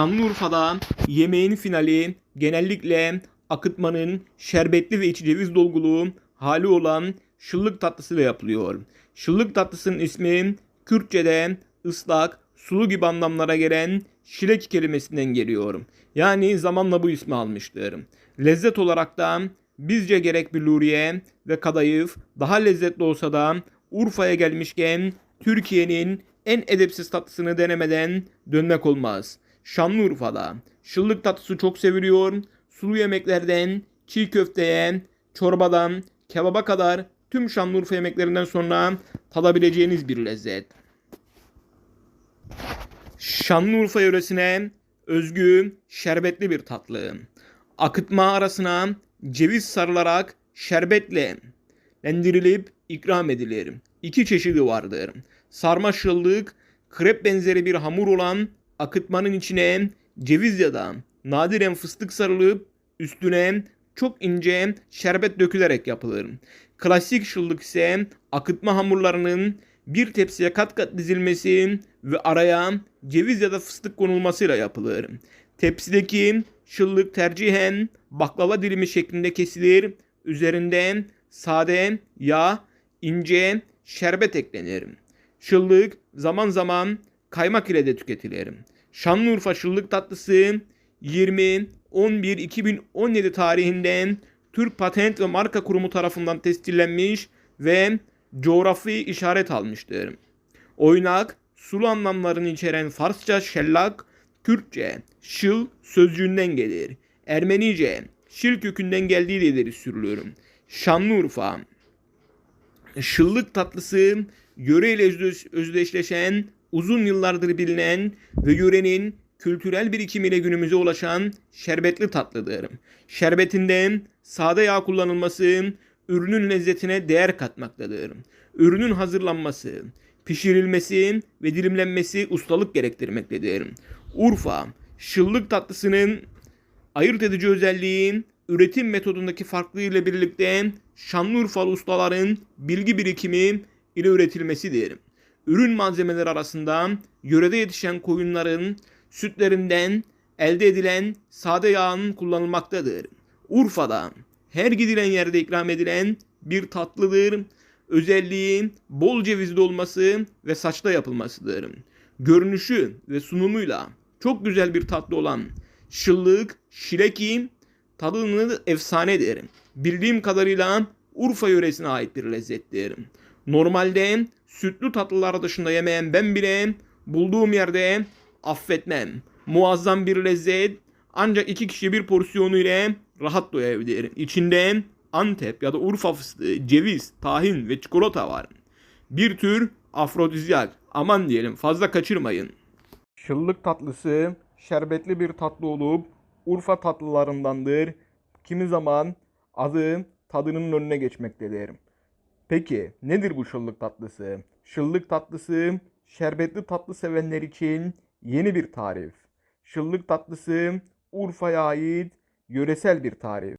Şanlıurfa'da yemeğin finali genellikle akıtmanın şerbetli ve içi ceviz dolgulu hali olan şıllık tatlısıyla yapılıyor. Şıllık tatlısının ismi Kürtçe'de ıslak, sulu gibi anlamlara gelen şilek kelimesinden geliyor. Yani zamanla bu ismi almıştır. Lezzet olarak da bizce gerek billuriye ve kadayıf daha lezzetli olsa da Urfa'ya gelmişken Türkiye'nin en edepsiz tatlısını denemeden dönmek olmaz. Şanlıurfa'da şıllık tatlısı çok seviliyor. Sulu yemeklerden çiğ köfteye, çorbadan, kebaba kadar tüm Şanlıurfa yemeklerinden sonra tadabileceğiniz bir lezzet. Şanlıurfa yöresine özgü şerbetli bir tatlı. Akıtma arasına ceviz sarılarak şerbetle lendirilip ikram edilir. İki çeşidi vardır. Sarma şıllık, krep benzeri bir hamur olan akıtmanın içine ceviz ya da nadiren fıstık sarılıp üstüne çok ince şerbet dökülerek yapılır. Klasik şıllık ise akıtma hamurlarının bir tepsiye kat kat dizilmesi ve araya ceviz ya da fıstık konulmasıyla yapılır. Tepsideki şıllık tercihen baklava dilimi şeklinde kesilir. Üzerinde sade yağ, ince şerbet eklenir. Şıllık zaman zaman kaymak ile de tüketilir. Şanlıurfa şıllık tatlısı 20-11-2017 tarihinden Türk Patent ve Marka Kurumu tarafından tescillenmiş ve coğrafi işaret almıştır. Oynak, sulu anlamlarını içeren Farsça şellak, Kürtçe şıl sözcüğünden gelir. Ermenice şil kökünden geldiği ileri sürülür. Şanlıurfa şıllık tatlısı yöreyle özdeş- özdeşleşen, uzun yıllardır bilinen ve yörenin kültürel birikimiyle günümüze ulaşan şerbetli tatlıdır. Şerbetinden sade yağ kullanılması ürünün lezzetine değer katmaktadır. Ürünün hazırlanması, pişirilmesi ve dilimlenmesi ustalık gerektirmektedir. Urfa, şıllık tatlısının ayırt edici özelliği üretim metodundaki farklılığı ile birlikte Şanlıurfalı ustaların bilgi birikimi ile üretilmesidir. Ürün malzemeleri arasında yörede yetişen koyunların sütlerinden elde edilen sade yağın kullanılmaktadır. Urfa'da her gidilen yerde ikram edilen bir tatlıdır. Özelliği bol cevizli olması ve saçta yapılmasıdır. Görünüşü ve sunumuyla çok güzel bir tatlı olan şıllık, şileki tadını efsanedir. Bildiğim kadarıyla Urfa yöresine ait bir lezzettir. Normalde sütlü tatlılar dışında yemeyen ben bile bulduğum yerde affetmem. Muazzam bir lezzet ancak iki kişi bir porsiyonu ile rahat doyabilir. İçinde Antep ya da Urfa fıstığı, ceviz, tahin ve çikolata var. Bir tür afrodizyak. Aman diyelim fazla kaçırmayın. Şıllık tatlısı şerbetli bir tatlı olup Urfa tatlılarındandır. Kimi zaman adı tadının önüne geçmektedir. Peki nedir bu şıllık tatlısı? Şıllık tatlısı şerbetli tatlı sevenler için yeni bir tarif. Şıllık tatlısı Urfa'ya ait yöresel bir tarif.